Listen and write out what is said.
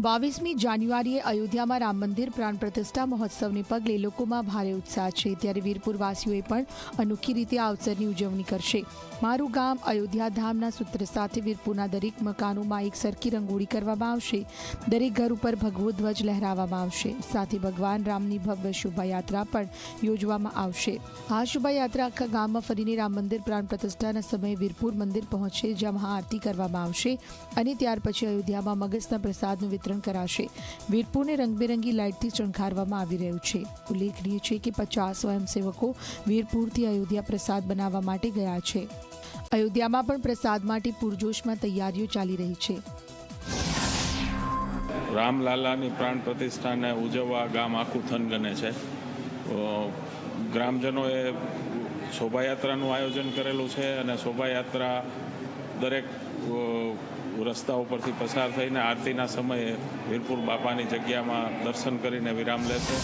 બાવીસમી જાન્યુઆરીએ અયોધ્યામાં રામ મંદિર પ્રાણ પ્રતિષ્ઠા મહોત્સવને પગલે લોકોમાં ભારે ઉત્સાહ છે. ત્યારે વીરપુરવાસીઓએ પણ અનોખી રીતે આ અવસરની ઉજવણી કરશે. મારું ગામ અયોધ્યા ધામના સૂત્ર સાથે વીરપુરના દરેક મકાનોમાં એક સરખી રંગોળી કરવામાં આવશે. દરેક ઘર ઉપર ભગવો ધ્વજ લહેરાવવામાં આવશે. સાથે ભગવાન રામની ભવ્ય શોભાયાત્રા પણ યોજવામાં આવશે. આ શોભાયાત્રા આખા ગામમાં ફરીને રામ મંદિર પ્રાણ પ્રતિષ્ઠાના સમયે વીરપુર મંદિર પહોંચશે જ્યાં મહાઆરતી કરવામાં આવશે. અને ત્યાર પછી અયોધ્યામાં મગજના પ્રસાદનું વિતરણ કરાશે. વીરપુરને રંગબેરંગી લાઇટથી શણગારવામાં આવી રહ્યું છે. ઉલ્લેખનીય છે કે પચાસ સ્વયંસેવકો વીરપુરથી અયોધ્યા પ્રસાદ બનાવવા માટે ગયા છે. અયોધ્યામાં પણ પ્રસાદ માટે પૂરજોશમાં તૈયારીઓ ચાલી રહી છે. રામલાલાની પ્રાણ પ્રતિષ્ઠાને ઉજવવા ગામ આખું થનગને છે. ગ્રામજનોએ શોભાયાત્રાનું આયોજન કરેલું છે અને શોભાયાત્રા દરેક રસ્તા ઉપરથી પસાર થઈને આરતીના સમયે વીરપુર બાપાની જગ્યામાં દર્શન કરીને વિરામ લેશે.